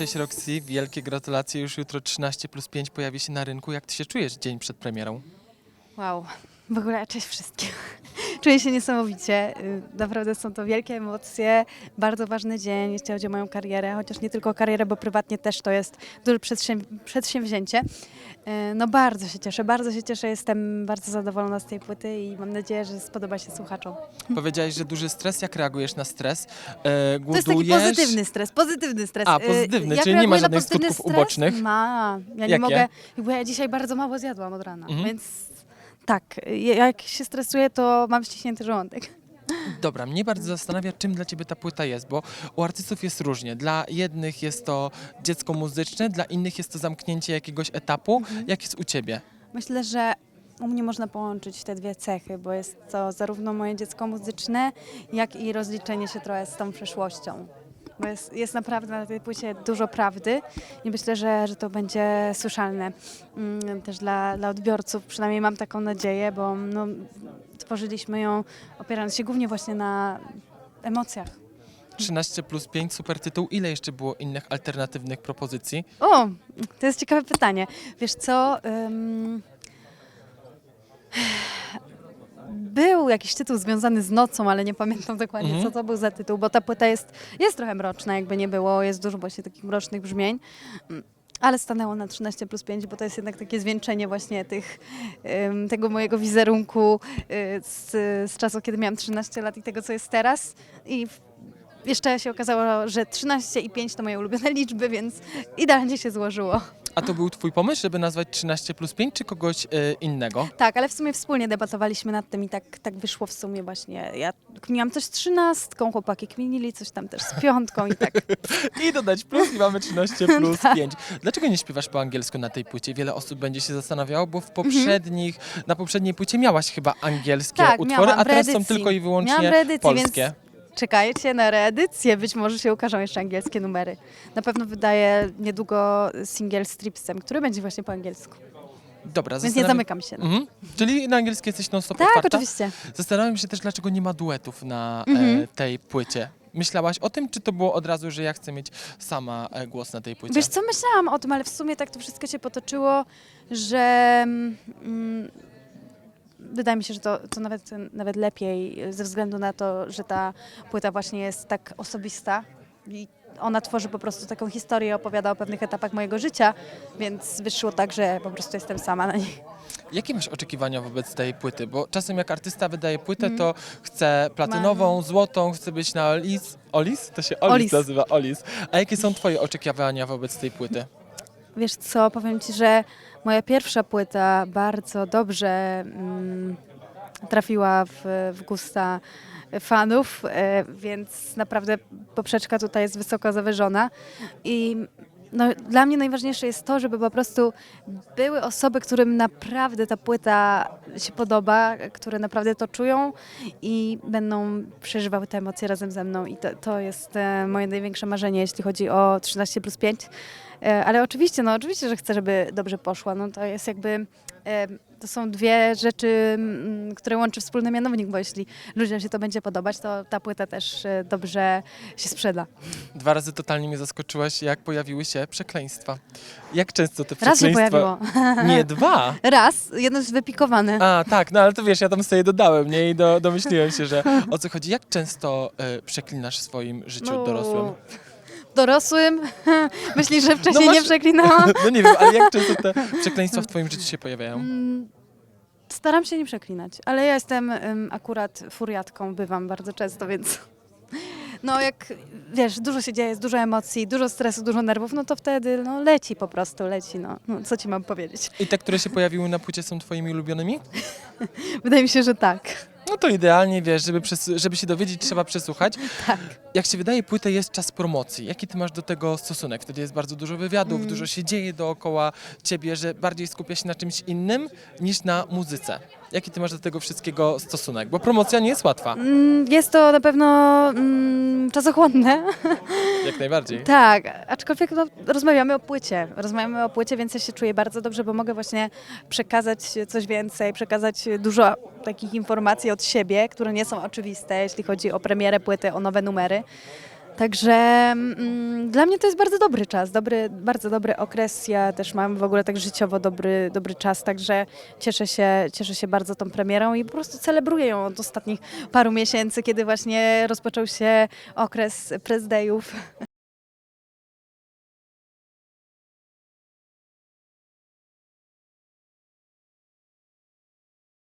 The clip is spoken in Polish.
Cześć Roxy, wielkie gratulacje. Już jutro 13 plus 5 pojawi się na rynku. Jak ty się czujesz dzień przed premierą? Wow, w ogóle cześć wszystkim. Czuję się niesamowicie. Y, Naprawdę są to wielkie emocje, bardzo ważny dzień, jeśli chodzi o moją karierę, chociaż nie tylko karierę, bo prywatnie też to jest duże przedsięw- przedsięwzięcie. Y, No bardzo się cieszę, bardzo się cieszę, jestem bardzo zadowolona z tej płyty i mam nadzieję, że spodoba się słuchaczom. Powiedziałeś, że duży stres. Jak reagujesz na stres? E, To jest taki głodujesz? pozytywny stres, pozytywny stres. A, Y, pozytywny, jak czyli nie ma żadnych skutków stres? ubocznych? Ma, ja nie Jakie? mogę, bo ja dzisiaj bardzo mało zjadłam od rana, Mhm. więc tak, jak się stresuję, to mam ściśnięty żołądek. Dobra, mnie bardzo zastanawia, czym dla ciebie ta płyta jest, bo u artystów jest różnie. Dla jednych jest to dziecko muzyczne, dla innych jest to zamknięcie jakiegoś etapu. Mhm. Jak jest u ciebie? Myślę, że u mnie można połączyć te dwie cechy, bo jest to zarówno moje dziecko muzyczne, jak i rozliczenie się trochę z tą przeszłością. Bo jest, jest naprawdę na tej płycie dużo prawdy i myślę, że, że to będzie słyszalne mm, też dla, dla odbiorców. Przynajmniej mam taką nadzieję, bo no, tworzyliśmy ją opierając się głównie właśnie na emocjach. 13 plus 5, super tytuł. Ile jeszcze było innych alternatywnych propozycji? O, to jest ciekawe pytanie. Wiesz co? ym, Był jakiś tytuł związany z nocą, ale nie pamiętam dokładnie, Mhm. co to był za tytuł, bo ta płyta jest, jest trochę mroczna, jakby nie było, jest dużo właśnie takich mrocznych brzmień. Mm, Ale stanęło na 13 plus 5, bo to jest jednak takie zwieńczenie właśnie tych, ym, tego mojego wizerunku y, z, z czasu, kiedy miałam 13 lat i tego, co jest teraz. I w- jeszcze się okazało, że 13 i 5 to moje ulubione liczby, więc idealnie się złożyło. A to był twój pomysł, żeby nazwać 13 plus 5, czy kogoś e, innego? Tak, ale w sumie wspólnie debatowaliśmy nad tym i tak, tak wyszło w sumie właśnie. Ja kminiłam coś z trzynastką, chłopaki kminili coś tam też z piątką i tak. I dodać plus i mamy 13 plus Tak. 5. Dlaczego nie śpiewasz po angielsku na tej płycie? Wiele osób będzie się zastanawiało, bo w poprzednich, na poprzedniej płycie miałaś chyba angielskie. Tak, utwory, miałam a w teraz są reedycji. tylko i wyłącznie Miałam polskie. więc czekajcie na reedycję. Być może się ukażą jeszcze angielskie numery. Na pewno wydaję niedługo singiel z Tripsem, który będzie właśnie po angielsku. Dobra, Więc nie zastanawiam- zamykam się. Mhm. Czyli na angielski jesteś non-stop Tak, otwarta? oczywiście. Zastanawiam się też, dlaczego nie ma duetów na Mhm. e, tej płycie. Myślałaś o tym, czy to było od razu, że ja chcę mieć sama e, głos na tej płycie? Wiesz co, myślałam o tym, ale w sumie tak to wszystko się potoczyło, że mm, wydaje mi się, że to, to nawet, nawet lepiej ze względu na to, że ta płyta właśnie jest tak osobista i ona tworzy po prostu taką historię, opowiada o pewnych etapach mojego życia, więc wyszło tak, że po prostu jestem sama na niej. Jakie masz oczekiwania wobec tej płyty? Bo czasem jak artysta wydaje płytę, Mhm. to chce platynową, złotą, chce być na Olis. Olis? To się Olis, Olis. nazywa, Olis. A jakie są twoje oczekiwania wobec tej płyty? Wiesz co, powiem Ci, że moja pierwsza płyta bardzo dobrze mm, trafiła w, w gusta fanów, e, więc naprawdę poprzeczka tutaj jest wysoko zawyżona i no, dla mnie najważniejsze jest to, żeby po prostu były osoby, którym naprawdę ta płyta się podoba, które naprawdę to czują i będą przeżywały te emocje razem ze mną i to, to jest e, moje największe marzenie, jeśli chodzi o 13 plus 5. E, Ale oczywiście, no oczywiście, że chcę, żeby dobrze poszła. No to jest jakby, to są dwie rzeczy, które łączy wspólny mianownik, bo jeśli ludziom się to będzie podobać, to ta płyta też e, dobrze się sprzeda. Dwa razy totalnie mnie zaskoczyłaś, jak pojawiły się przekleństwa. Jak często te Raz się przekleństwa... pojawiło. Nie, dwa! Raz, jedno jest wypikowane. A, tak, no ale to wiesz, ja tam sobie dodałem, nie? I do, domyśliłem się, że o co chodzi. Jak często e, przeklinasz w swoim życiu dorosłym? Dorosłym? Myślisz, że wcześniej No nie masz- przeklinałam? No nie wiem, ale jak często te przekleństwa w twoim życiu się pojawiają? Mm, Staram się nie przeklinać, ale ja jestem akurat furiatką, bywam bardzo często, więc no jak wiesz, dużo się dzieje, jest dużo emocji, dużo stresu, dużo nerwów, no to wtedy no, leci po prostu, leci, no. no co ci mam powiedzieć? I te, które się pojawiły na płycie są twoimi ulubionymi? Wydaje mi się, że tak. To idealnie, wiesz, żeby, przes- żeby się dowiedzieć, trzeba przesłuchać. Tak. Jak się wydaje, płytę jest czas promocji. Jaki ty masz do tego stosunek? Wtedy jest bardzo dużo wywiadów, Mm. dużo się dzieje dookoła ciebie, że bardziej skupia się na czymś innym niż na muzyce. Jaki ty masz do tego wszystkiego stosunek? Bo promocja nie jest łatwa. Mm, Jest to na pewno mm, czasochłonne. Jak najbardziej. Tak, aczkolwiek no, rozmawiamy o płycie. Rozmawiamy o płycie, więc ja się czuję bardzo dobrze, bo mogę właśnie przekazać coś więcej, przekazać dużo takich informacji od siebie, które nie są oczywiste, jeśli chodzi o premierę płyty, o nowe numery. Także mm, dla mnie to jest bardzo dobry czas, dobry, bardzo dobry okres. Ja też mam w ogóle tak życiowo dobry, dobry czas, także cieszę się, cieszę się bardzo tą premierą i po prostu celebruję ją od ostatnich paru miesięcy, kiedy właśnie rozpoczął się okres prezdejów.